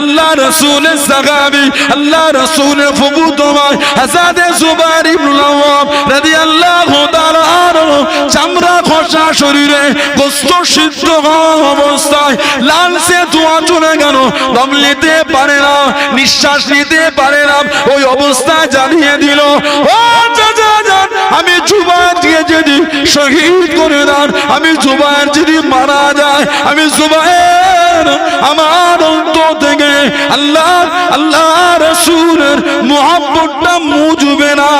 আল্লাহ রসুলের সাহাবি, আল্লাহ রসুলের ফুবু হাসাদে চামড়া খসা শরীরে গোস্ত সিদ্ধ অবস্থায় লাল সে ধোঁয়া চলে গেল। দম নিতে পারে না, নিঃশ্বাস নিতে পারে না, ওই অবস্থায় জানিয়ে দিল। ও আমি দিয়ে যদি শহীদ করে দেন, আমি জুবাইর যদি মারা যায়, আমি জুবাইর আমার অন্তর থেকে আল্লাহ আল্লাহ রসুলের মোহাম্মতটা মুজবে না।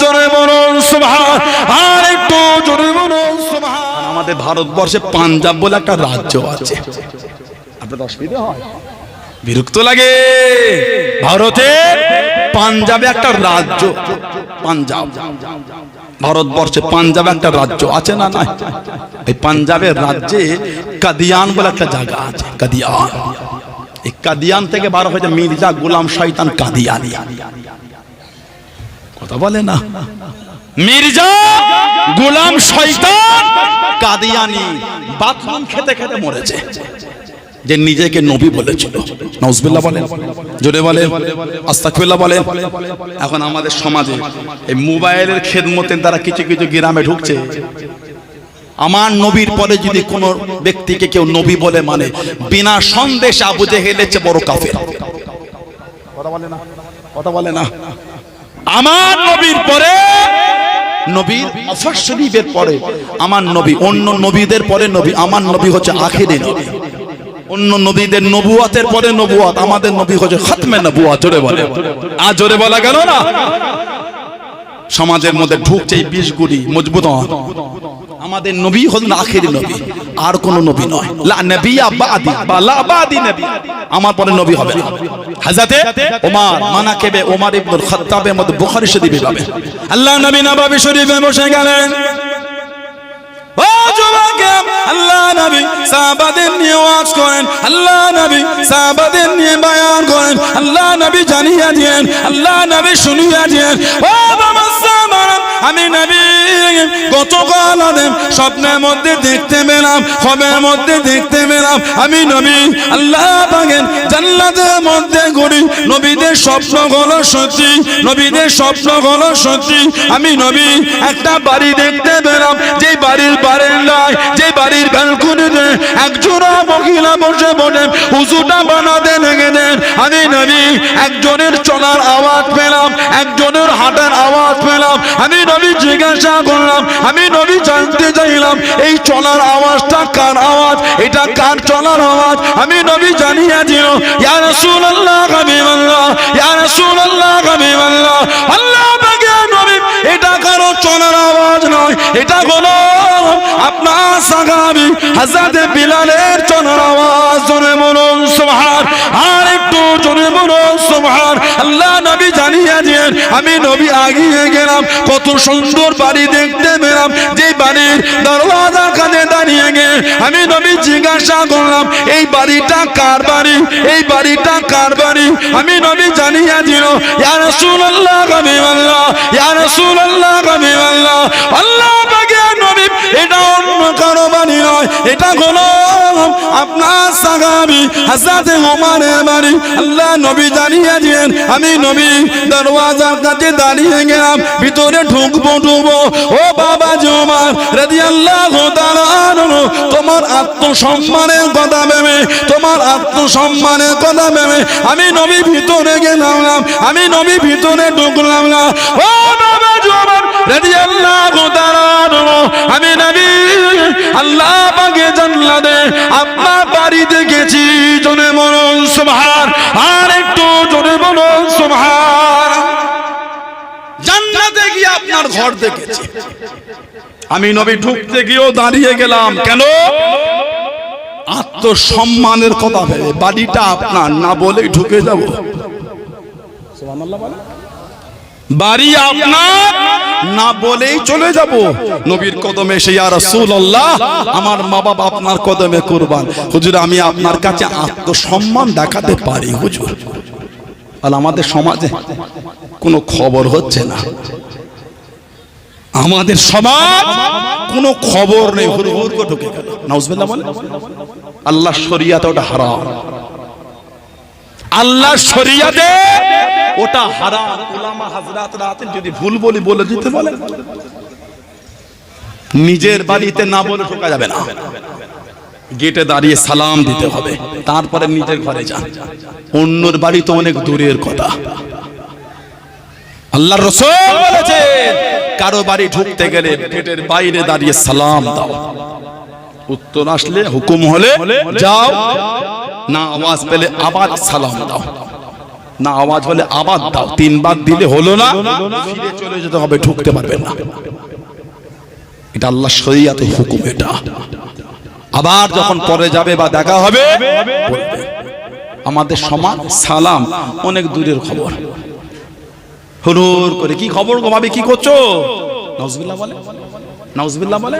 জোরে বলুন, সুবহান। আর একটু জোরে বলুন, সুবহান। আমাদের ভারতবর্ষে পাঞ্জাব বলে একটা রাজ্য আছে। আপনাদের অসুবিধা হয়? বিরক্ত লাগে? ভারতের পাঞ্জাবে একটা রাজ্য, পাঞ্জাব। ভারতবর্ষে পাঞ্জাবে একটা রাজ্য আছে না না এই পাঞ্জাবের রাজ্যে কাদিয়ান বলে একটা জায়গা আছে, কাদিয়ান। এই কাদিয়ান থেকে বার হয়েছে মির্জা গোলাম শয়তান কাদিয়ানি। কথা বলে না? মির্জা গোলাম শয়তান কাদিয়ানি, বাথরুম খেতে খেতে মরেছে। যে নিজেকে নবী বলেছিল নজবুল্লাহ বলেন। জোরে বলেন। আস্তাকফিল্লাহ বলেন। এখন আমাদের সমাজে এই মোবাইলের খেদমতের দ্বারা কিছু কিছু গ্রামে ঢুকছে। আমার নবীর পরে যদি কোনো ব্যক্তিকে কেউ নবী বলে মানে বিনা সন্দেশ আবু জেহেলেছে বড় কাফের। কথা বলে না? কথা বলে না? আমার নবীর পরে, নবীর অফর শরীফের পরে, আমার নবী, অন্য নবীদের পরে নবী, আমার নবী হচ্ছে আখেরি নবী। অন্য নবীদের নবুয়াতের পরে নবুয়াত, আমাদের নবী হচ্ছে খাতমে নবুয়াত, জোরে বলে। আর জোরে বলা গেল না? সমাজের মধ্যে ঢুকছে এই বিষগুলি মজবুত আমাদের নবী হলেন আখেরি নবী, আর কোন নবী নয়। লা নবিয়া বাদি, বা লা বাদি নবী আমার পরে নবী হবে হযরতে ওমর মানাকেবে ওমর ইবনুল খাত্তাবের মধ্যে বুখারী শরীফে পাবেন আল্লাহ নবী নববী শরীফে বসে গেলেন। আল্লাহ নবী সাহাবাদের নিয়ে ওয়াজ করেন আল্লাহ নবী সাহাবাদের নিয়ে বায়ান করেন আমি নবী গতকাল স্বপ্নের মধ্যে দেখতে পেলাম মধ্যে দেখতে পেলাম। আমি নবী, আল্লাহ পাগেন মধ্যে ঘুরি। নবীদের স্বপ্ন হলো সত্যি, নবীদের স্বপ্ন হলো সত্যি। আমি নবী, একটা বাড়ি দেখতে পেলাম। যে বাড়ির বারেন্দায় যে বাড়ির ব্যালকনিতে একজোড়া মহিলা বসে বসে উঁচুটা বানাতে লেগে দেন। আমি নবী, একজনের চলার আওয়াজ পেলাম, একজনের হাঁটার আওয়াজ পেলাম। আমি নবী জিজ্ঞাসা করলাম, আমি নবী জানতে চাইলাম, এই চলার আওয়াজটা কার আওয়াজ? এটা কার চলার আওয়াজ? আমি নবী জানিয়ে দিল, ইয়া রাসূলুল্লাহ, হাবিবাল্লাহ, ইয়া রাসূলুল্লাহ, হাবিবাল্লাহ। আল্লাহ নবী, এটা কারও চলার আওয়াজ নয়, এটা হলো আপনার বিলালের চলার আওয়াজ বলুন, সুবহান। আর একটু বলুন, সুবহান। আল্লাহ নবী জানিয়ে আমি নবী আগিয়ে গেলাম, কত সুন্দর বাড়ি দেখতে পেলাম, যে বাড়ির দরওয়াজা কানে দাঁড়িয়ে গে আমি নবী জিজ্ঞাসা করলাম, এই বাড়িটা কার বাড়ি? এই বাড়িটা কার বাড়ি? আমি নবী জানিয়ে দিল, ইয়া রাসূলুল্লাহ হাবিবাল্লাহ ইয়া রাসূলুল্লাহ হাবিবাল্লাহ আল্লাহ পাকে নবী এটা অন্য কারও বাড়ি নয় এটা হলো আপনার সাহাবী হযরত ওমরের বাড়ি আল্লাহ নবী জানিয়ে দিয়েন, আমি নবী, দরওয়াজার কাছে দাঁড়িয়ে গেলাম, ভিতরে ঢুকবো ঢুকবো। ও বাবা জমার তাআলা আনহু, তোমার আত্মসম্মানের কথা ভেবে, তোমার আত্মসম্মানের কথা ভেবে, আমি নবী ভিতরে গেলাম আমি নবী ভিতরে ঢুকলাম না। ও বাবা জমার তাআলা আনহু, আমি নবী, আল্লাহ পাকে জান্নাতে আপনার বাড়ি দেখেছি জনে মরণ সুবহান আর একটু জনে মরণ সুবহান জান্নাতে গিয়ে আপনার ঘর দেখেছি। আমি নবী ঢুকতে গিয়েও দাঁড়িয়ে গেলাম। কেন? আত্মসম্মানের কথা ভেবে বাড়িটা আপনার না বলেই ঢুকে যাব। বাড়ি আপনার না বলেই চলে যাব। নবীর কদমে এসে, ইয়া রাসূলুল্লাহ, আমার মা বাবা আপনার কদমে কুরবান। হুজুর, আমি আপনার কাছে আত্মসম্মান দেখাতে পারি, হুজুর। আর আমাদের সমাজে কোনো খবর হচ্ছে না। আমাদের সমাজ কোনো খবর নেই। করে ঢুকে গেল। নাউজুবিল্লাহ বলে আল্লাহ শরিয়াতে ওটা হারাম। আল্লাহ শরিয়াতে ওটা হারাম। উলামা হাজরাতরা আছেন যদি ভুল বলি বলে দিতে বলে। নিজের বাড়িতে না বলে ঢোকা যাবে না। গেটে দাঁড়িয়ে সালাম দিতে হবে। তারপরে নিজের ঘরে যান। অন্যর বাড়ি তো অনেক দূরের কথা। আল্লাহ রসুল বলেছে কারও বাড়ি ঢুকতে গেলে গেটের বাইরে দাঁড়িয়ে সালাম দাও। উত্তর আসলে হুকুম হলে যাও। না আওয়াজ পেলে আবার সালাম দাও। না আওয়াজ হলে আবার দাও। তিনবার দিলে হলো না, ফিরে চলে যেতে হবে, ঢুকতে পারবেন না। এটা আল্লাহ শরিয়াতে হুকুম এটা। আবার যখন পরে যাবে বা দেখা হবে আমাদের সমাজ সালাম অনেক দূরের খবর। হুরুর করে, কি খবর গো ভাবি, কি করছ? নজবিল্লাহ বলে। নজবিল্লাহ বলে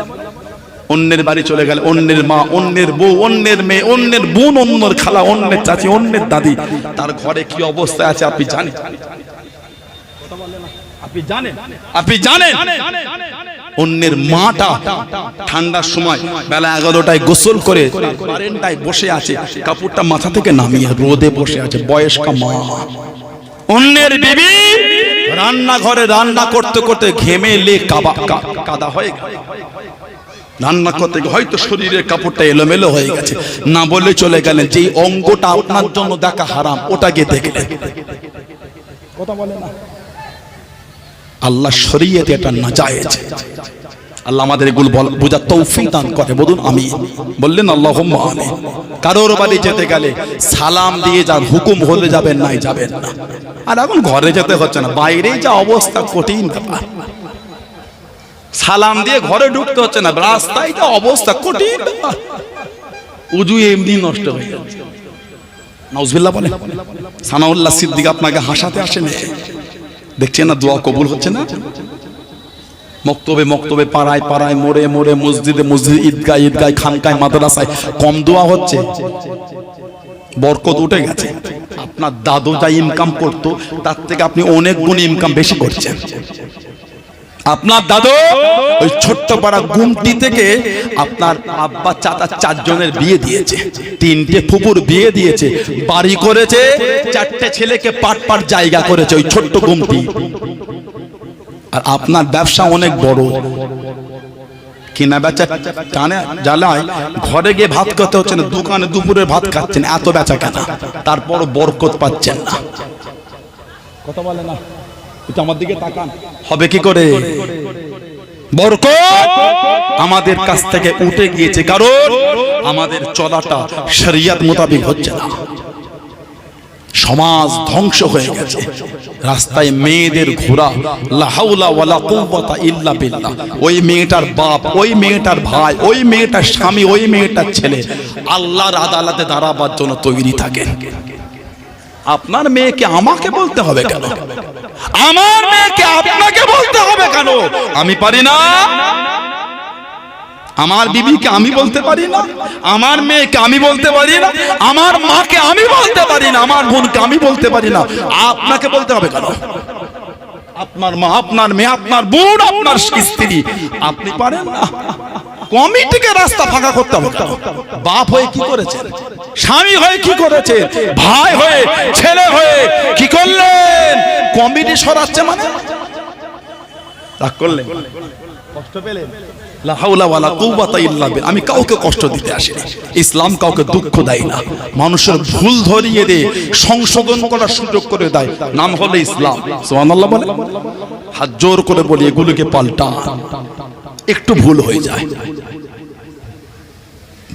অন্যের বাড়ি চলে গেলে অন্যের মা অন্যের বউ অন্যের মেয়ে অন্যের বোন অন্যের খালা অন্যের চাচি অন্যের দাদি। তার ঘরে কি অবস্থা আছে আপনি জানেন? আপনি জানেন? আপনি জানেন? অন্যের মাটা ঠান্ডার সময় বেলা এগারোটায় গোসল করে বসে আছে কাপড়টা মাথা থেকে নামিয়ে রোদে বসে আছে বয়স্ক মা। অন্যের বিবি রান্নাঘরে রান্না করতে করতে ঘেমে লে কাবা কাদা হয়ে গেল। রান্না করতে হয়তো শরীরের কাপড়টা এলোমেলো হয়ে গেছে। না বলে চলে গেলেন যেই অঙ্গটা আপনার জন্য দেখা হারাম ওটা গিয়ে দেখলেন। কথা বলে না। আল্লাহ শরীয়তে এটা না জায়েজ আল্লাহ আমাদের এগুলো বোঝার তৌফিক দান করে বলুন আমি বললেন আল্লাহ আমি কারোর বাড়ি যেতে গেলে সালাম দিয়ে যান হুকুম হলে যাবেন নাই যাবেন না। আর এখন ঘরে যেতে হচ্ছে না বাইরেই যা অবস্থা কঠিন ব্যাপার। সালাম দিয়ে ঘরে ঢুকতে হচ্ছে না। রাস্তায় তো অবস্থা, কঠিন উজু এমনি নষ্ট হয়ে যাচ্ছে। নাউজবিল্লাহ বলে, সানাউল্লাহ সিদ্দিক আপনাকে হাসাতে আসেন। দেখছেন না দোয়া কবুল হচ্ছে না? মক্তবে মক্তবে পাড়ায় পাড়ায় মোড়ে মোড়ে মসজিদে মসজিদ ঈদগাহ ঈদগাহ, খানকায় মাদ্রাসায় কম দোয়া হচ্ছে। বরকত উঠে গেছে। আপনার দাদু যা ইনকাম করতো, তার থেকে আপনি অনেক গুণ ইনকাম বেশি করছেন। আপনার দাদু, ওই ছোট্ট পাড়া গুমটি থেকে আপনার আব্বা, চাচা চারজনের বিয়ে দিয়েছে। তিনটে ফুপুর বিয়ে দিয়েছে। বাড়ি করেছে, চারটে ছেলেকে পাট পাট জায়গা করেছে ওই ছোট্ট গুমটি। আর আপনার ব্যবসা অনেক বড়। কিনা বেচা টানে জ্বালায় ঘরে গিয়ে ভাত খেতে হচ্ছে না, দোকানে দুপুরে ভাত খাচ্ছেন, এত বেচা কেনা। তারপর বরকত পাচ্ছেন না। কথা বলে না? আমার দিকে তাকান। হবে কি করে? আমাদের কাছ থেকে উঠে গিয়েছে, কারণ আমাদের চলাটা শরিয়াত মোতাবিক হচ্ছে না। সমাজ ধ্বংস হয়ে গেছে। রাস্তায় মেয়েদের ঘোরা লাহাউলা ওয়ালা কুওয়াতা ইল্লা বিল্লাহ। ওই মেয়েটার বাপ, ওই মেয়েটার ভাই, ওই মেয়েটার স্বামী, ওই মেয়েটার ছেলে আল্লাহর আদালতে দাঁড়াবার জন্য তৈরি থাকেন আপনার মেয়েকে আমাকে বলতে হবে কেন? আমার মেয়েকে আপনাকে বলতে হবে কেন? আমি পারি না। আমার বিবিকে আমি বলতে পারি না। আমার মেয়েকে আমি বলতে পারি না। আমার মাকে আমি বলতে পারি না। আমার বোনকে আমি বলতে পারি না। আপনাকে বলতে হবে কেন? আপনার মা, আপনার মেয়ে, আপনার বোন, আপনার স্ত্রী। আপনি পারেন না। কমিটিকে রাস্তা ফাঁকা করতে হবে বাপ হয়ে কি করেছেন স্বামী হয়ে কি করেছে? ভাই হয়ে, ছেলে হয়ে কি করলেন? কমিটি সরাচ্ছে মানে? রাগ করলেন? কষ্ট পেলেন। আমি কাউকে কষ্ট দিতে আসিনি। ইসলাম কাউকে দুঃখ দেয় না। মানুষের ভুল ধরিয়ে দেয় সংশোধন করার সুযোগ করে দেয়। নাম হলো ইসলাম। সুবহানাল্লাহ বলে? হাত জোর করে বলি, এগুলোকে পাল্টা একটু ভুল হয়ে যায়।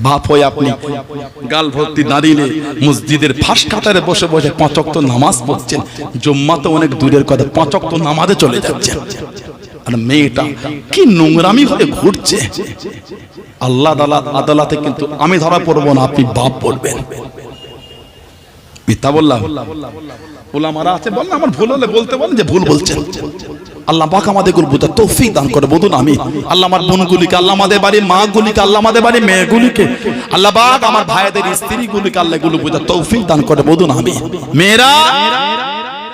বাপ হয়ে আপনি গাল ভর্তি দাঁড়িয়ে মসজিদের ফাঁস কাতারে বসে বসে পাঁচক তো নামাজ পড়ছেন, জম্মা তো অনেক দূরের কথা পাঁচক তো নামাজে চলে যাচ্ছেন। আর মেয়েটা কি নোংরামি হয়ে ঘুরছে। আল্লাহ আদালতে কিন্তু আমি ধরা পড়ব না, আপনি বাপ পড়বেন। মিথ্যা বললাম। ওলামারা আছে বললাম আমার ভুল হলে বলতে বলেন যে ভুল বলছেন। আল্লাহ পাক আমাদেরগুলো বুঝা তৌফিক দান করে, বলুন আমি আল্লাহ আমার বোনগুলিকে, আল্লাহ আমাদের বাড়ির মা গুলিকে আল্লাহ আমাদের বাড়ির মেয়েগুলিকে, আল্লাহ পাক আমার ভাইদের স্ত্রী গুলিকে আল্লাহগুলো বুঝা তৌফিক দান করে, বলুন আমি মেয়েরা,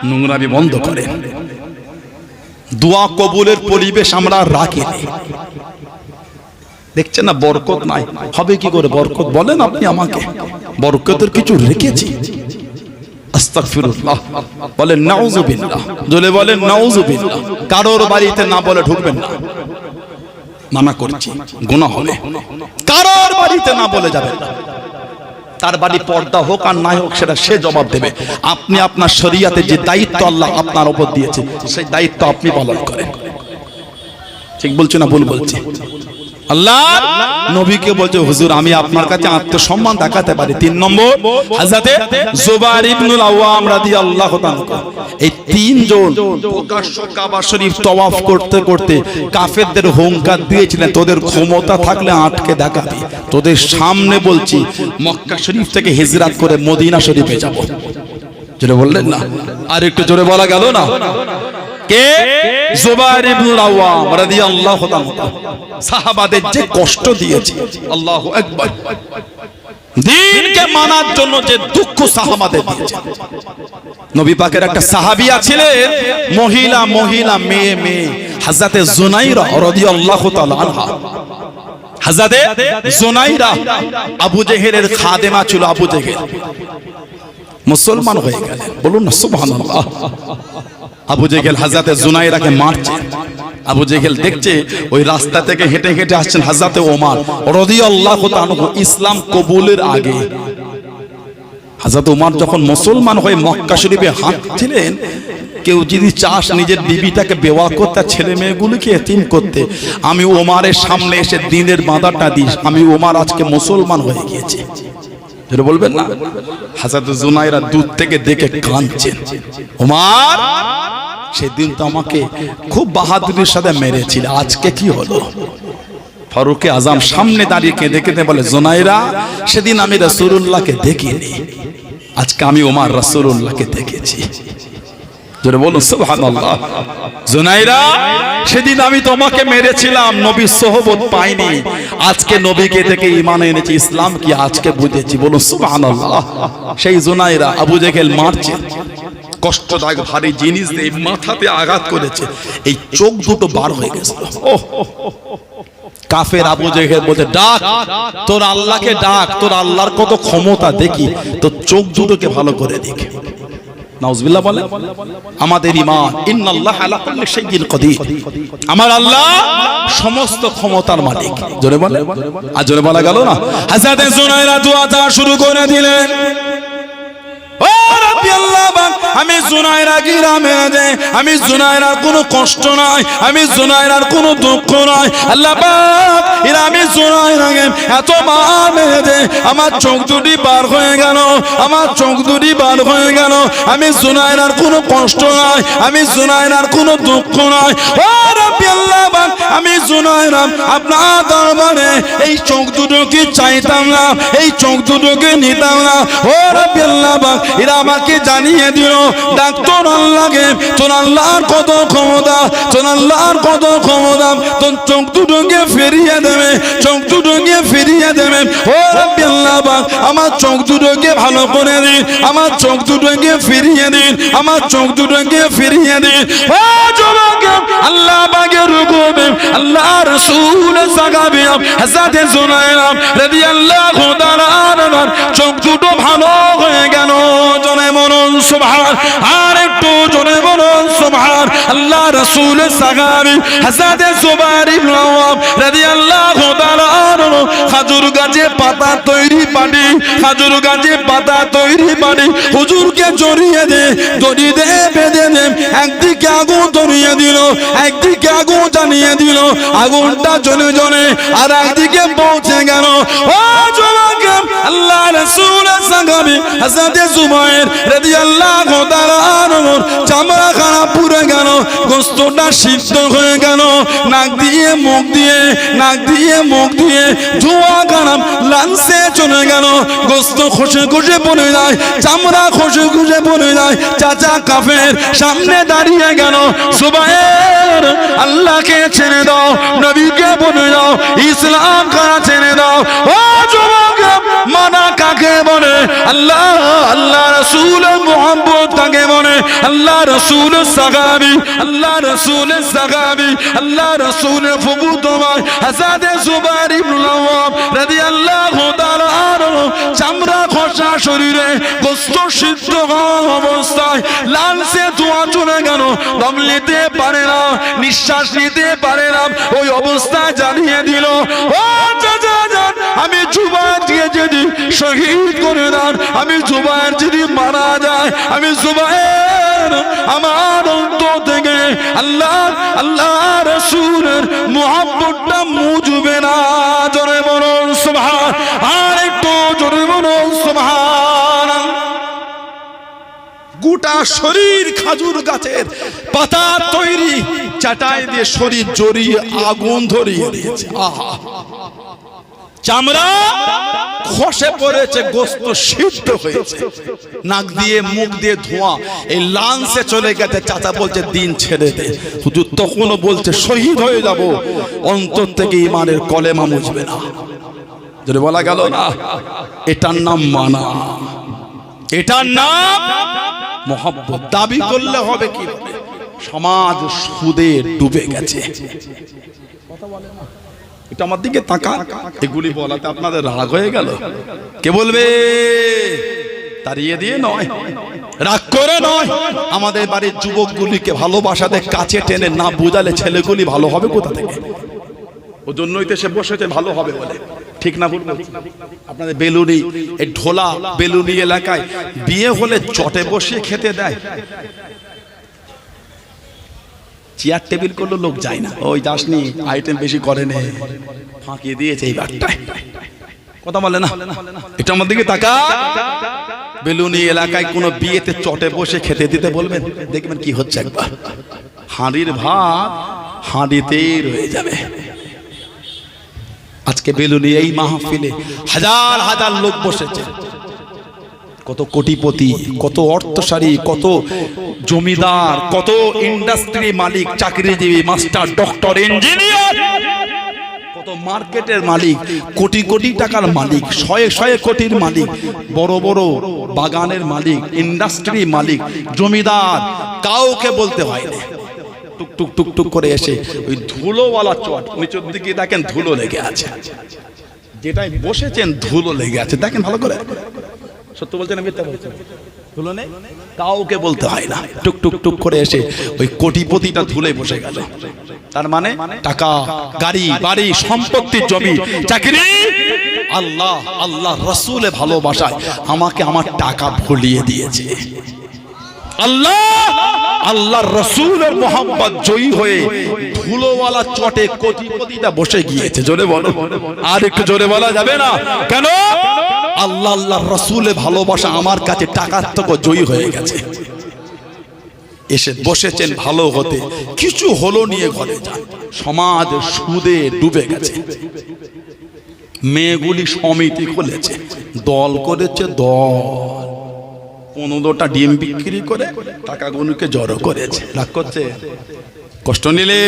নোংরামি বন্ধ করে দোয়া কবুলের পরিবেশ আমরা রাখি দেখছেন না, বরকত নাই। হবে কি করে বরকত? বলেন আপনি আমাকে। বরকতের কিছু রেখেছি। আস্তাগফিরুল্লাহ। বলেন বলেন কারোর বাড়িতে না বলে ঢুকবেন না। করছি কারোর বাড়িতে না বলে যাবেন তার বাড়ি পর্দা হোক আর নাই হোক, সেটা সে জবাব দেবে। আপনি আপনার শরিয়াতে যে দায়িত্ব আল্লাহ আপনার উপর দিয়েছে, সেই দায়িত্ব আপনি পালন করেন। ঠিক বলছি না ভুল বলছি? আল্লাহ নবীকে বলছে, হুজুর, আমি আপনার কাছে আত্মসম্মান দেখাতে পারি। তিন নম্বর হাজাতে জুবাইর ইবনুল আওয়াম রাদিয়াল্লাহু তাআলা এই প্রকাশ্য কাবা শরীফ তওয়াফ করতে করতে কাফেরদের হুঙ্কার দিয়েছিলেন, তোদের ক্ষমতা থাকলে আটকে দেখাবি তোদের সামনে বলছি, মক্কা শরীফ থেকে হিজরাত করে মদিনা শরীফে যাব। জোরে বললেন না? আর একটু জোরে বলা গেল না? কে? জুবাইর ইবনুল আওয়াম রাদিয়াল্লাহু তাআলা সাহাবাদের যে কষ্ট দিয়েছে। আল্লাহু আকবার। দিনকে মানার জন্য যে দুঃখ সাহাবাদের দিয়েছে। নবী পাকের একটা সাহাবিয়া ছিলেন মহিলা মহিলা, মেয়ে মেয়ে, হযরতে জুনাইরা রাদিয়াল্লাহু তাআলা আনহা। হযরতে জুনাইরা আবু জেহেলের খাদেমা ছিল আবু জেহেল। মুসলমান হয়ে গেলেন। বলুন না, সুবহানাল্লাহ। আবু জেহেল হাজরাতে জুনাইরাকে মারছে। আবু জেহেল দেখছে, ওই রাস্তা থেকে হেঁটে হেঁটে আসছেন হাজরাতে ওমার। রাদিয়াল্লাহু তাআলা ইসলাম কবুলের আগে। হাজরত ওমর যখন মুসলমান হয়ে মক্কা শরীফে হাঁটছিলেন, কেউ যদি চাষ নিজের বিবিটাকে বেওয়া করতে ছেলে মেয়েগুলিকে এতিম করতে, আমি ওমারের সামনে এসে দিনের বাঁধাটা দিস, আমি ওমার আজকে মুসলমান হয়ে গিয়েছি। বলবেন না? হাসাত জুনাইরা দূর থেকে দেখে কাঁদছেন। ওমার সেদিন তো আমাকে খুব বাহাদুরির সাথে মেরেছিল। আজকে কি হলো? ফারুকে আজম সামনে দাঁড়িয়ে কেঁদে কেঁদে বলে, জোনাইরা, সেদিন আমি রসুল্লাহকে দেখিনি। আজকে আমি ওমার রসুল্লাহকে দেখেছি। বলুন জুনাইরা, সেদিন আমি তোমাকে মেরেছিলাম পাইনি। আজকে নবীকে থেকে ঈমান এনেছি ইসলাম কি আজকে বুঝেছি। বলুন, সুবহানাল্লাহ। সেই জুনাইরা আবু জেহেল মারছে। কষ্টদায়ক ভারী জিনিস দিয়ে মাথাতে আঘাত করেছে। এই চোখ দুটো বার হয়ে গেছে। কাফের আবু জেহেল বলছে, ডাক, তোর আল্লাহকে ডাক, তোর আল্লাহর কত ক্ষমতা, দেখি, তোর চোখ দুটোকে ভালো করে দেখি। নাউজবিল্লাহ বলে, আমাদের ইমান ইন্নাল্লাহ আলা কুল্লি শাইইন আমার আল্লাহ সমস্ত ক্ষমতার মালিক। জোরে বলে আর জোরে বলা গেল না? হাজরাতে জুনাইরা দোয়াটা শুরু করে দিলেন ও রাব্বি আল্লাহ পাক, আমি জুনাইরা গ্রামে যে আমি জুনাইরার কোনো কষ্ট নাই আমি জুনাইরার কোনো দুঃখ নাই। আল্লাহ পাক এরা আমি জুনাইরাকে এত মার মেরে দে আমার চোখ দুটি বার হয়ে গেল আমার চোখ দুটি বার হয়ে গেল আমি জুনাইরার কোনো কষ্ট নাই আমি জুনাইরার কোনো দুঃখ নাই। ও রাব্বি আল্লাহ পাক, আমি জুনাইরাম আপনার দরবারে এই চোখ দুটোকে চাইতাম না এই চোখ দুটোকে নিতাম না। ও রাব্বি আল্লাহ পাক, এরা আমাকে জানিয়ে দিল, ডাক্তার আল্লাহকে, তোর আল্লাহর কত ক্ষমতা, তোর আল্লাহর কত ক্ষমতা, তোর চোখ দুটোকে ফিরিয়ে দেবে, চোখ দুটোকে ফিরিয়ে দেবে। ও আল্লাহ আমার চোখ দুটোকে ভালো করে দিন আমার চোখ দুটোকে ফিরিয়ে দিন আমার চোখ দুটোকে ফিরিয়ে দিন আল্লাহ পাকের হুকুমে আল্লাহ রাসূল সাহাবী হযরত জুনায়রা রাদিয়াল্লাহু তাআলা চোখ দুটো ভালো হয়ে গেল। জনে মনন সুবহান। আর একটু জনে মনন সুবহান। আল্লাহ রাসূল সাহাবী হযরত জুবাইর ইবনে আওয়াম রাদিয়াল্লাহু তাআলা খাজুর গাছে পাতা তৈরি পানি খাজুর গাছে পাতা তৈরি পানি হুজুরকে জড়িয়ে দে, দড়ি দে, বেঁধে দে, একদিকে আগুন ধরিয়ে দিল, একদিকে আগুন জানিয়ে দিল, আগুনটা জ্বলে জ্বলে আর একদিকে পৌঁছে গেল। ও সাহাবী হযরত জুবাইর রাদিয়াল্লাহু তাআলা আনহুর চামড়া খানা পুড়ে গেল গোশতটা সিদ্ধ হয়ে গেল। নাক দিয়ে মুখ দিয়ে, নাক দিয়ে মুখ দিয়ে ধোঁয়া গানাম লাঞ্চে চলে গেল। গোস্ত খসে খসে পড়ে যায়, চামড়া খসে খসে পড়ে যায়। চাচা কাফের সামনে দাঁড়িয়ে গেল, সুবাইর, আল্লাহকে ছেড়ে দাও, নবীকে বলে দাও, ইসলাম করা ছেড়ে দাও? ও মানা বলে, আল্লাহ আল্লাহ রসুল মোহাম্মদ কাকে বলে, আল্লাহ রসুল সাগাবি, আল্লাহ রসুল সাগাবি, আল্লাহ রসুল ফুবু তোমার হাসাদে সুবার ইবনুল তাআলা চামড়া খসা শরীরে গোস্ত সিদ্ধ অবস্থায় লালসে ধোঁয়া চলে গেল, দম নিতে পারে না, নিঃশ্বাস নিতে পারে না, ওই জানিয়ে দিল, ও আমি জুবাইর দিয়ে যদি শহীদ করে দেন, আমি জুবাইর যদি মারা যায়, আমি জুবাইর আমার অন্তর থেকে আল্লাহ আল্লাহ রসুলের মোহাম্মতটা মুজবে না। জোরে বলুন, সুবহান, আর একটু জোরে বলুন, সুবহান। গোটা শরীর খাজুর গাছের পাতা তৈরি, চাটাই দিয়ে শরীর জড়িয়ে আগুন ধরিয়ে দিয়েছে। আহা। চামড়া খসে পড়েছে, গোস্ত সিদ্ধ হয়েছে। নাক দিয়ে, মুখ দিয়ে ধোঁয়া। এই লাংসে চলে গেছে, চাচা বলছে, দিন ছেড়ে দে। হুজুর তখনও বলছে, শহীদ হয়ে যাব। অন্তর থেকে ইমানের কলেমা মুছবে না। যদি বলা গেল না? এটার নাম মানা। এটার নাম মোহাব্বত। দাবি করলে হবে কি? সমাজ সুদে ডুবে গেছে। এটা আমার দিকে তাকা এগুলি বলাতে আপনাদের রাগ হয়ে গেল? কে বলবে? তাড়িয়ে দিয়ে নয়। রাগ করে নয়। আমাদের বাড়ির যুবকগুলিকে ভালোবাসাতে কাছে টেনে না বুঝালে ছেলেগুলি ভালো হবে কোথা থেকে? ও জন্যই তো সে বসেছে, ভালো হবে বলে। ঠিক না বলব আপনাদের বেলুনি, এই ঢোলা বেলুনি এলাকায় বিয়ে হলে চটে বসিয়ে খেতে দেয়। চেয়ার টেবিল করলে লোক যায় না। ওই যাসনি আইটেম বেশি করে নে। ফাঁকিয়ে দিয়েছে এই বারটায় কথা বলে না। এটা আমার দিকে তাকা বেলুনি এলাকায় কোনো বিয়েতে চটে বসে খেতে দিতে বলবেন। দেখবেন কি হচ্ছে একবার। হাঁড়ির ভাত হাঁড়িতেই রয়ে যাবে। আজকে বেলুনি এই মাহফিলে হাজার হাজার লোক বসেছে। কত কোটিপতি, কত অর্থশালী, কত জমিদার, কত ইন্ডাস্ট্রি মালিক, চাকরিজীবী মাস্টার ডক্টর ইঞ্জিনিয়ার কত মার্কেটের মালিক, কোটি কোটি টাকার মালিক, শয়ে শয়ে কোটির মালিক, বড় বড় বাগানের মালিক ইন্ডাস্ট্রি মালিক, জমিদার, কাউকে বলতে হয় না। টুক টুক টুক টুক করে এসে ওই ধুলোওয়ালা চট নিচের দিকে দেখেন ধুলো লেগে আছে। যেটাই বসেছেন ধুলো লেগে আছে, দেখেন ভালো করে। সত্য বলছেন না মিথ্যা বলছেন ধুলো নেই কাউকে বলতে হয় না। টুক টুক টুক করে এসে ওই কোটিপতিটা ধুলে বসে গেল। তার মানে? টাকা গাড়ি বাড়ি সম্পত্তি জমি চাকরি। আল্লাহ আল্লাহ রসুলে ভালোবাসায় আমাকে আমার টাকা ভুলিয়ে দিয়েছে। আল্লাহ আল্লাহ রসুলের মোহাম্মদ জয়ী হয়ে ধুলোওয়ালা চটে কোটিপতিটা বসে গিয়েছে। জোরে বলো। আর একটু জোরে বলা যাবে না? কেন? আল্লাহ আল্লাহ রসুলে ভালোবাসা আমার কাছে টাকার থেকে জয়ী হয়ে গেছে। এসে বসেছেন ভালো হতে। কিছু হলো নিয়ে ঘরে যান। সমাজ সুদে ডুবে গেছে। মেয়েগুলি সমিতি খুলেছে। দল করেছে দল। পনেরোটা ডিম বিক্রি করে টাকাগুলোকে জড়ো করেছে। রাগ করছে? কষ্ট নিলে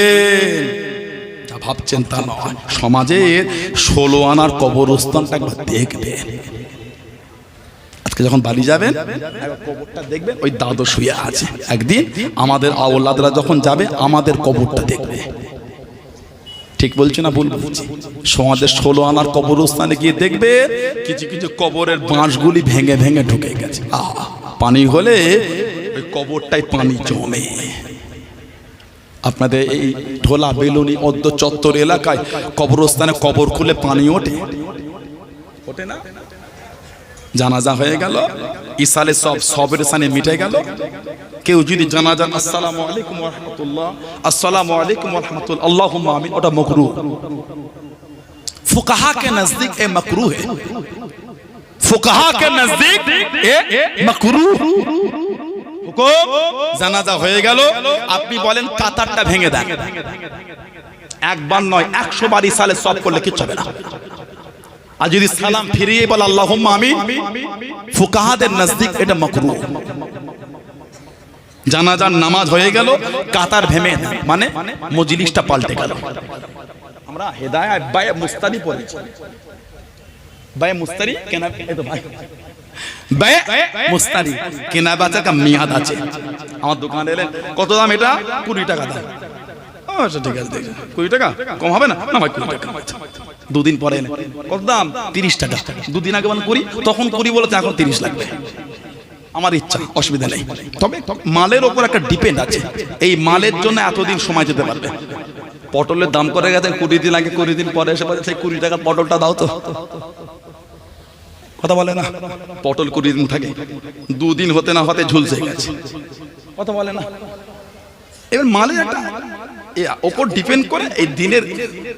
ভাবছেন তা নয়। সমাজের ষোলো আনার কবরস্থানটা একবার দেখবেন। আজকে যখন বাড়ি যাবেন একবার কবরটা দেখবেন? ওই দাদু শুয়ে আছে। একদিন আমাদের আওলাদরা যখন যাবে আমাদের কবরটা দেখবে। ঠিক বলছি না ভুল বলছি? সমাজের ষোলো আনার কবরস্থানে গিয়ে দেখবে কিছু কিছু কবরের বাঁশগুলি ভেঙে ভেঙে ঢুকে গেছে। আহা পানি হলে ওই কবরটাই পানি জমে। আপনাদের এই ঢোলা বেলুনি অদ্য চত্বর এলাকায় কবরস্থানে কবর খুলে পানি ওঠে? ওঠে না? জানাজা হয়ে গেল। ইসালে সব সবের সানে মিটে গেল। কেউ যদি জানাজান আসসালাম আলাইকুম রহমতুল্লাহ। আসসালাম আলাইকুম রহমতুল্লাহ। আল্লাহ আমিন, ওটা মকরু। ফুকাহা কে নজদিক এ মকরু হে। ফুকাহা কে নজদিক এ মকরু। জানাজা হয়ে গেল। আপনি বলেন কাতারটা ভেঙে দেন। একবার নয়, একশো বার ইসালে সব করলে কিচ্ছু হবে না। আর যদি সালাম ফিরিয়ে বল আল্লাহ আমি ফুকাহাদের নজদিক এটা মকরু। জানাজার নামাজ হয়ে গেল কাতার ভেমে মানে মজলিসটা পাল্টে গেল। আমরা হেদায় বায়ে মুস্তানি পড়েছি। ভাই মুস্তারি কেনা ভাই। মুস্তারি কেনা বেচা মেয়াদ আছে। আমার দোকানে এলেন কত দাম এটা? কুড়ি টাকা দাম। আচ্ছা ঠিক আছে কুড়ি টাকা? কম হবে না? না ভাই কুড়ি টাকা। দুদিন পরে কত দাম? তিরিশ টাকা। দুদিন আগে মানে করি, তখন করি বলেছে এখন তিরিশ লাগবে। আমার ইচ্ছা, অসুবিধা নেই। তবে মালের ওপর একটা ডিপেন্ড আছে। এই মালের জন্য এতদিন সময় যেতে পারবে। পটলের দাম করে গেছে কুড়ি দিন আগে, কুড়ি দিন পরে এসে বলে সেই কুড়ি টাকার পটলটা দাও তো। কথা বলে না? পটল কুড়ি দিন থাকে। দুদিন হতে না হতে ঝুলছে। গেছে কথা বলে না? এবার মালের একটা ওপর ডিপেন্ড করে এই দিনের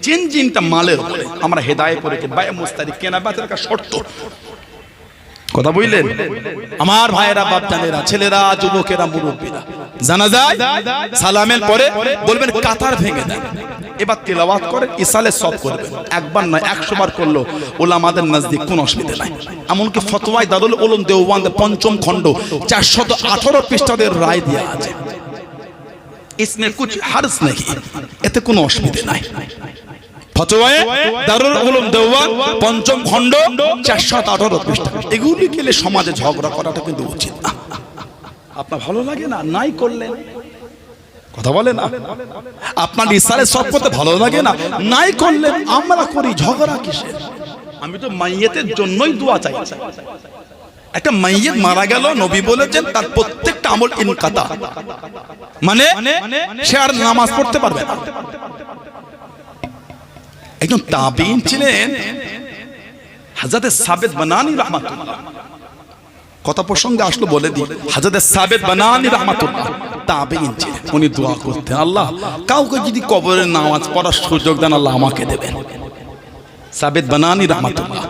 চেঞ্জিংটা মালের উপরে আমরা হেদায় করে বাই মুস্তারি কেনা বেচার একটা শর্ত। কথা বুঝলেন আমার ভাইয়েরা, বাপজানেরা, ছেলেরা, যুবকেরা, মুরব্বীরা, জানা যায়, সালামের পরে বলবেন, কাতার ভেঙে দেন। এবার তেলাওয়াত করে ইসালে সব করবেন একবার নয়, একশো বার করল ওলামাদের নজদিক কোন অসুবিধা নাই। এমনকি ফতোয়াই দাদুল ওলম দেওবান পঞ্চম খণ্ড, চারশত আঠারো পৃষ্ঠাদের রায় দেওয়া আছে। ইসমে কুছ হার্স নেই এতে কোনো অসুবিধা নাই। ফতোয়ায়ে দারুল উলুম দেওয়ান পঞ্চম খণ্ড পৃষ্ঠা এগুলি গেলে সমাজে ঝগড়া করাটা কিন্তু উচিত না। আপনার ভালো লাগে না? নাই করলেন। কথা বলে না? আপনার ইসারে সব করতে ভালো লাগে না? নাই করলেন আমরা করি ঝগড়া কিসের? আমি তো মাইয়েতের জন্যই দোয়া চাই। একটা মাইয়েত মারা গেল নবী বলেছেন তার প্রত্যেকটা আমল ইনকাতা মানে সে আর নামাজ পড়তে পারবে না। একজন তাবিন ছিলেন হাজাতে সাবেদ বানানি রহমাতুল্লাহ। কথা প্রসঙ্গে আসলো বলে দিই হাজাতে সাবেদ বানানি রহমাতুল্লাহ তাবিন ছিলেন। উনি দোয়া করতেন, আল্লাহ, কাউকে যদি কবরে নামাজ পড়ার সুযোগ দেন, আল্লাহ আমাকে দেবেন। সাবেদ বানানি রহমাতুল্লাহ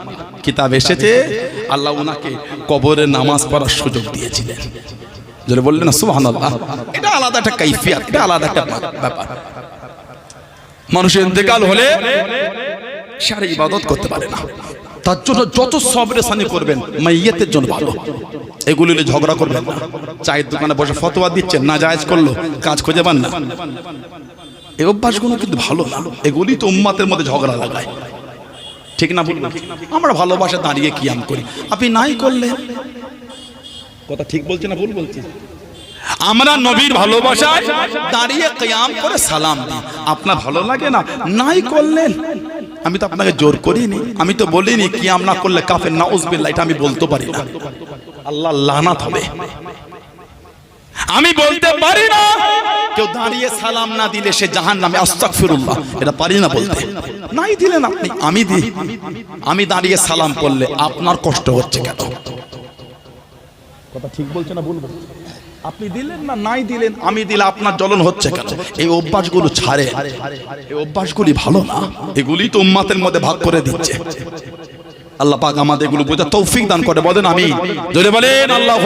কিতাব এসেছে, আল্লাহ ওনাকে কবরে নামাজ পড়ার সুযোগ দিয়েছিলেন। যেটা বললেন না সুবহানাল্লাহ। এটা আলাদা একটা কাইফিয়াত, এটা আলাদা একটা ব্যাপার। মানুষের ইন্তেকাল হলে সে আর ইবাদত করতে পারে না। তার জন্য যত সবরে সানি করবেন, মাইয়াতের জন্য ভালো। এগুলি ঝগড়া করবেন না। চায়ের দোকানে বসে ফতোয়া দিচ্ছেন, না জায়েজ করল, কাজ খুঁজে পান না। এই অভ্যাসগুলো কিন্তু ভালো না। এগুলি তো উম্মাতের মধ্যে ঝগড়া লাগায়। ঠিক না বলুন আমরা ভালোবাসা দাঁড়িয়ে কিয়াম করি। আপনি নাই করলে কথা ঠিক বলছি না ভুল বলছি? আমরা নবীর ভালোবাসায় দাঁড়িয়ে কিয়াম করে সালাম দিই। আপনার ভালো লাগে না? নাই করলেন। আমি তো আপনাকে জোর করিনি। আমি তো বলিনি কিয়াম না করলে কাফের না, উজবিল্লাহ, এটা আমি বলতে পারি না। আল্লাহ লানাত হবে। আমি বলতে পারি না, কেউ দাঁড়িয়ে সালাম না দিলে সে জাহান নামে আস্তাগফিরুল্লাহ, এটা পারি না বলতে। নাই দিলেন আপনি, আমি দিই। আমি দাঁড়িয়ে সালাম করলে আপনার কষ্ট হচ্ছে কেন? কথা ঠিক বলছে না ভুল বলছে? আপনি দিলেন না নাই দিলেন, আমি দিলে আপনার জ্বলন হচ্ছে কেন? এই অভ্যাসগুলো ছাড়ে। এই অভ্যাসগুলি ভালো না? এগুলি তো উম্মাতের মধ্যে ভাগ করে দিচ্ছে। আল্লাহ পাক আমাদের এগুলো বোঝা তৌফিক দান করে, বলেন আমি ধরে বলেন আল্লাহ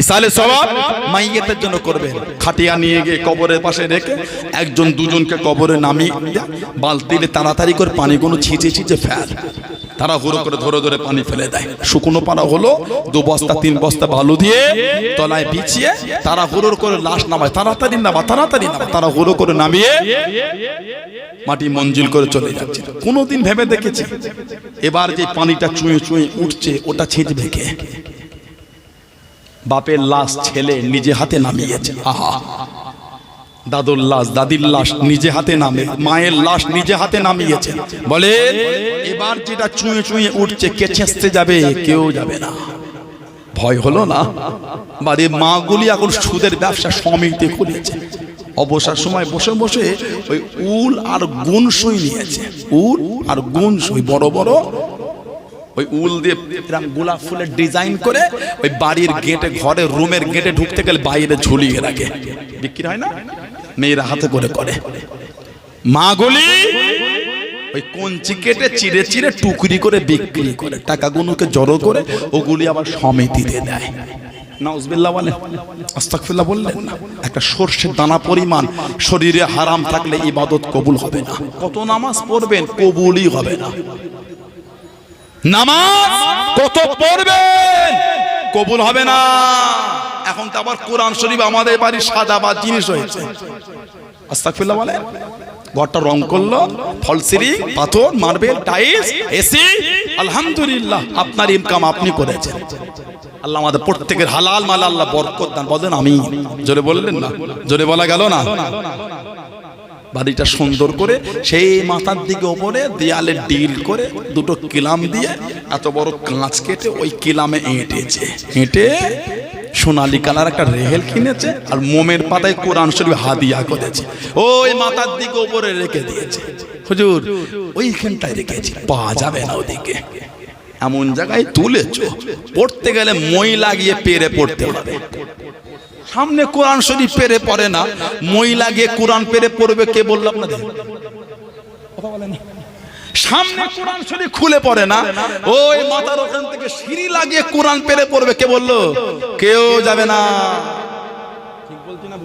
ইসালে সবাব মাইয়েতের জন্য করবেন। খাটিয়া নিয়ে গিয়ে কবরের পাশে রেখে একজন দুজনকে কবরে নামিয়ে বালতিলে তাড়াতাড়ি করে পানিগুলো ছিঁচে ছিঁচে ফেল। তারা হুড়ো করে ধরে ধরে পানি ফেলে দেয়। শুকনো পানা হলো দু বস্তা, তিন বস্তা বালু দিয়ে তলায় বিছিয়ে তারা হুড়োর করে লাশ নামায়। তাড়াতাড়ি নামা তাড়াতাড়ি নামা। তারা হুড়ো করে নামিয়ে মাটি মঞ্জিল করে চলে যাচ্ছে। কোনোদিন ভেবে দেখেছি? এবার যে পানিটা চুঁয়ে চুঁয়ে উঠছে, ওটা ছিঁচবে কে বাপের লাশ ছেলে নিজে হাতে নামিয়েছে। আহা! দাদুর লাশ, দাদির লাশ নিজে হাতে নামে, মায়ের লাশ নিজে হাতে নামিয়েছে। বলে, এবার যেটা চুঁয়ে চুঁয়ে উঠছে, কে ছেঁচতে যাবে, কেউ যাবে না। ভয় হলো না? বাড়ির মাগুলি এখন সুদের ব্যবসা সমিতি খুলেছে। অবসর সময় বসে বসে ওই উল আর গুণ সই নিয়েছে। উল আর গুণ সই, বড় বড়। ওই উল দিয়ে এরকম গোলাপ ফুলের ডিজাইন করে ওই বাড়ির গেটে, ঘরে, রুমের গেটে ঢুকতে গেলে বাইরে ঝুলিয়ে রাখে। বিক্রি হয় না? মেয়েরা হাতে করে করে। মাগুলি ওই কঞ্চি কেটে চিড়ে চিড়ে টুকরি করে বিক্রি করে, টাকাগুলোকে জড়ো করে ওগুলি আবার সমিতিতে দেয়। নাউজবিল্লাহ বলেন আস্তাগফিরুল্লাহ বললেন না একটা পরিমাণ শরীরে থাকলে ইবাদত কবুল হবে না। কত নামাজ পড়বেন, কবুলই হবে না। নামাজ কত পড়বেন? কবুল হবে না। এখন তো আবার কোরআন শরীফ আমাদের বাড়ির সাদা বা জিনিস হয়েছে আস্তাগফিরুল্লাহ বলে ঘরটা রং করল ফলসিরি পাথর, মার্বেল, টাইলস, এসি, আলহামদুলিল্লাহ, আপনার ইনকাম আপনি করেছেন। আল্লাহ আমাদের প্রত্যেকের হালাল মাল আল্লাহ বরকত দান, বলেন আমি জোরে বললেন না? জোরে বলা গেল না? বাড়িটা সুন্দর করে সেই মাথার দিকে ওপরে দেয়ালে ডিল করে দুটো কিলাম দিয়ে এত বড় কাঁচ কেটে ওই কিলামে এঁটেছে। এঁটে সোনালি কালার একটা রেহেল কিনেছে আর মোমের পাতায় কোরআন শরীফ হাদিয়া করেছে। ওই মাথার দিকে ওপরে রেখে দিয়েছে। হুজুর, ওইখানটায় রেখেছি, পাওয়া যাবে না ওদিকে। এমন জায়গায় তুলেছ, পড়তে গেলে মই লাগিয়ে পেরে পড়তে হবে। সামনে কোরআন শরীফ পেরে পড়ে না মই লাগিয়ে কোরআন পেরে পড়বে কে বলল আপনাদের? সামনে কোরআন শরীফ খুলে পড়ে না, ওই মাথার ওখান থেকে সিঁড়ি লাগিয়ে কোরআন পেরে পড়বে কে বলল? কেউ যাবে না। ঠিক বলছি না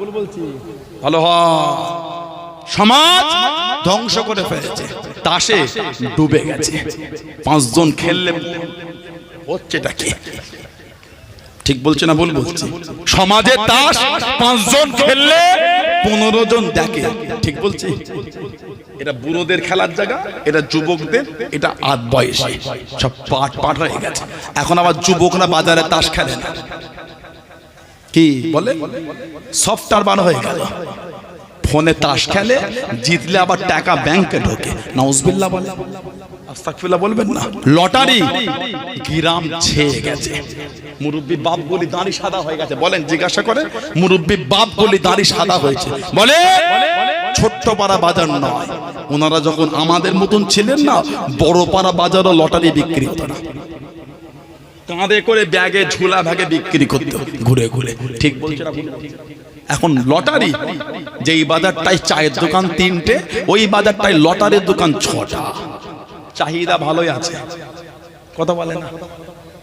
সমাজ ধ্বংস করে ফেলেছে, তাসে ডুবে গেছে। পাঁচজন খেললে হচ্ছেটা কি? ঠিক বলছে না ভুল বলছি সমাজে তাস পাঁচজন খেললে পনেরো জন দেখে। ঠিক বলছি। এটা বুড়োদের খেলার জায়গা এটা যুবকদের এটা আধ বয়সী। সব পাট পাট হয়ে গেছে। এখন আবার যুবকরা বাজারে তাস খেলে না। কি বলে? সফটওয়্যার বার হয়ে গেল। ফোনে তাস খেলে জিতলে আবার টাকা ব্যাংকে ঢোকে। নাউজবিল্লাহ বলে। আস্তাকফিল্লাহ বলবেন না। লটারি। গ্রাম ছেয়ে গেছে। মুরব্বী বাপ বলি দাঁড়ি সাদা হয়ে গেছে। বলেন জিজ্ঞাসা করে মুরব্বী বাপ বলি দাঁড়ি সাদা হয়েছে। বলে ছোট্ট পাড়া বাজার নয়। ওনারা যখন আমাদের মতন ছিলেন না বড় পাড়া বাজারও লটারি বিক্রি হতো না। কাঁধে করে ব্যাগে ঝুলা ভাগে বিক্রি করতে ঘুরে ঘুরে। ঠিক বলছে? এখন লটারি যেই বাজারটাই চায়ের দোকান তিনটে ওই বাজারটাই লটারির দোকান ছটা। চাহিদা ভালোই আছে। কথা বলে না।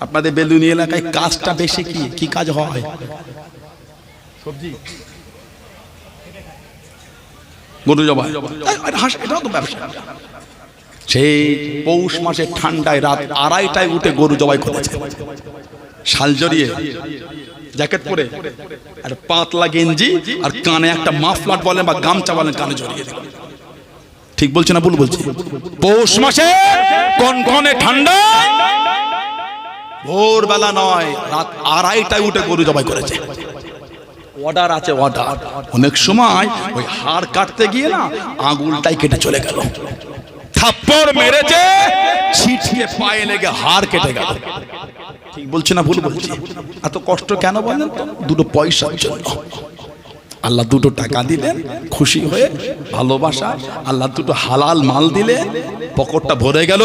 আপনাদের বেলুনি এলাকায় কাজটা বেশি কি? কি কাজ হয়? সবজি? গরু জবাই হাঁস এটাও তো ব্যবসা। সেই পৌষ মাসে ঠান্ডায় রাত আড়াইটায় উঠে গরু জবাই করেছে। শাল জড়িয়ে জ্যাকেট পরে আর পাতলা গেঞ্জি আর কানে একটা মাফলাট বলেন বা গামছা বলেন কানে জড়িয়ে। ঠিক বলছে না ভুল বলছি? পৌষ মাসে কনকনে ঠান্ডা। ভোরবেলা নয়, রাত আড়াইটায় উঠে গরু জবাই করেছে। অর্ডার আছে অর্ডার অনেক সময় ওই হাড় কাটতে গিয়ে না আঙুলটাই কেটে চলে গেল। থাপ্পড় মেরেছে ছিটকে পায়ে লেগে হাড় কেটে গেল। ঠিক বলছি না ভুল বলছি? এত কষ্ট কেন বলেন? দুটো পয়সার জন্য। আল্লাহ দুটো টাকা দিলেন, খুশি হয়ে ভালোবাসা, আল্লাহ দুটো হালাল মাল দিলে পকেটটা ভরে গেল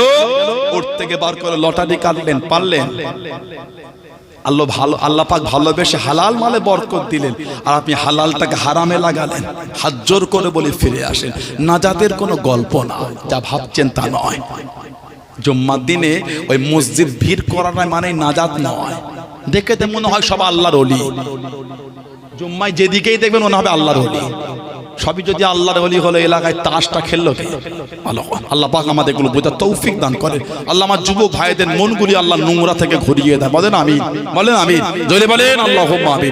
ওর থেকে বার করে লটারি কাটলেন পারলেন আল্লাহ ভালো আল্লাহ পাক ভালোবেসে হালাল মালে বরকত দিলেন, আর আপনি হালালটাকে হারামে লাগালেন, হাত জোর করে বলে ফিরে আসেন। নাজাদের কোনো গল্প না, যা ভাবছেন তা নয়। জুম্মার দিনে ওই মসজিদ ভিড় করাটা মানে নাজাত নয়। দেখে মনে হয় সব আল্লাহর অলি জুম্মায় যেদিকেই দেখবেন মনে হবে আল্লাহর অলি সবই যদি আল্লাহর অলি হলো এলাকায় তাসটা খেললো কে? আল্লাহ পাক আমাদের এগুলো বোঝার তৌফিক দান করে। আল্লাহ আমার যুবক ভাইদের মনগুলি আল্লাহ নোংরা থেকে ঘুরিয়ে দেয়। বলেন আমি বলেন আমি জলে বলেন আল্লাহ আমি